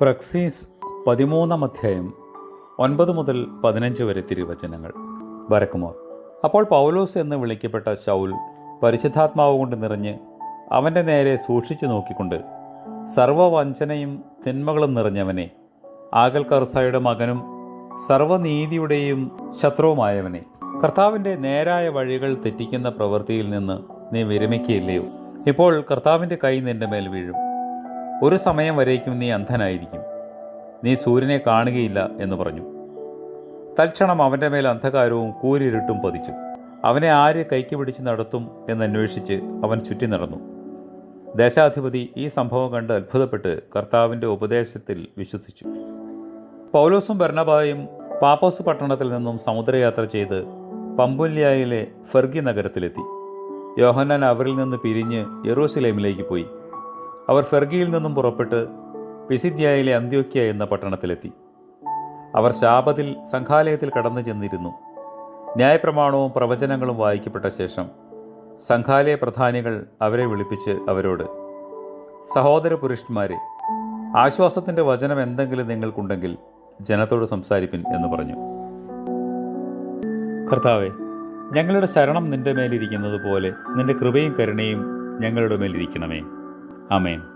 പ്രക്സീസ് പതിമൂന്നാം അധ്യായം ഒൻപത് മുതൽ പതിനഞ്ച് വരെ തിരുവചനങ്ങൾ. വരക്കുമോർ അപ്പോൾ പൗലോസ് എന്ന് വിളിക്കപ്പെട്ട ശൗൽ പരിശുദ്ധാത്മാവ് കൊണ്ട് നിറഞ്ഞ് അവന്റെ നേരെ സൂക്ഷിച്ചു നോക്കിക്കൊണ്ട് സർവവഞ്ചനയും തിന്മകളും നിറഞ്ഞവനെ ആകൽ കർസായുടെ മകനും സർവനീതിയുടെയും ശത്രുവുമായവനെ കർത്താവിന്റെ നേരായ വഴികൾ തെറ്റിക്കുന്ന പ്രവൃത്തിയിൽ നിന്ന് നീ വിരമിക്കുകയില്ലയോ? ഇപ്പോൾ കർത്താവിന്റെ കൈ നിന്റെ മേൽ വീഴും. ഒരു സമയം വരേക്കും നീ അന്ധനായിരിക്കും. നീ സൂര്യനെ കാണുകയില്ല എന്ന് പറഞ്ഞു. തൽക്ഷണം അവന്റെ മേൽ അന്ധകാരവും കൂരിരുട്ടും പതിച്ചു. അവനെ ആര് കൈക്ക് പിടിച്ച് നടത്തും എന്നന്വേഷിച്ച് അവൻ ചുറ്റി നടന്നു. ദേശാധിപതി ഈ സംഭവം കണ്ട് അത്ഭുതപ്പെട്ട് കർത്താവിന്റെ ഉപദേശത്തിൽ വിശ്വസിച്ചു. പൗലോസും ബർണബായും പാപ്പോസ് പട്ടണത്തിൽ നിന്നും സമുദ്രയാത്ര ചെയ്ത് പമ്പുല്യായിലെ ഫെർഗി നഗരത്തിലെത്തി. യോഹന്നാൻ അവരിൽ നിന്ന് പിരിഞ്ഞ് യെറൂസലേമിലേക്ക് പോയി. അവർ ഫെർഗിയിൽ നിന്നും പുറപ്പെട്ട് പിസിദ്യയിലെ അന്ത്യോക്യ എന്ന പട്ടണത്തിലെത്തി. അവർ ശാപത്തിൽ സംഘാലയത്തിൽ കടന്നു ചെന്നിരുന്നു. ന്യായപ്രമാണവും പ്രവചനങ്ങളും വായിക്കപ്പെട്ട ശേഷം സംഘാലയ പ്രധാനികൾ അവരെ വിളിപ്പിച്ച് അവരോട് സഹോദര പുരുഷന്മാരെ ആശ്വാസത്തിന്റെ വചനം എന്തെങ്കിലും നിങ്ങൾക്കുണ്ടെങ്കിൽ ജനത്തോട് സംസാരിപ്പിൻ എന്ന് പറഞ്ഞു. കർത്താവെ ഞങ്ങളുടെ ശരണം നിന്റെ മേലിരിക്കുന്നത് പോലെ നിന്റെ കൃപയും കരുണയും ഞങ്ങളുടെ മേലിരിക്കണമേ Amén.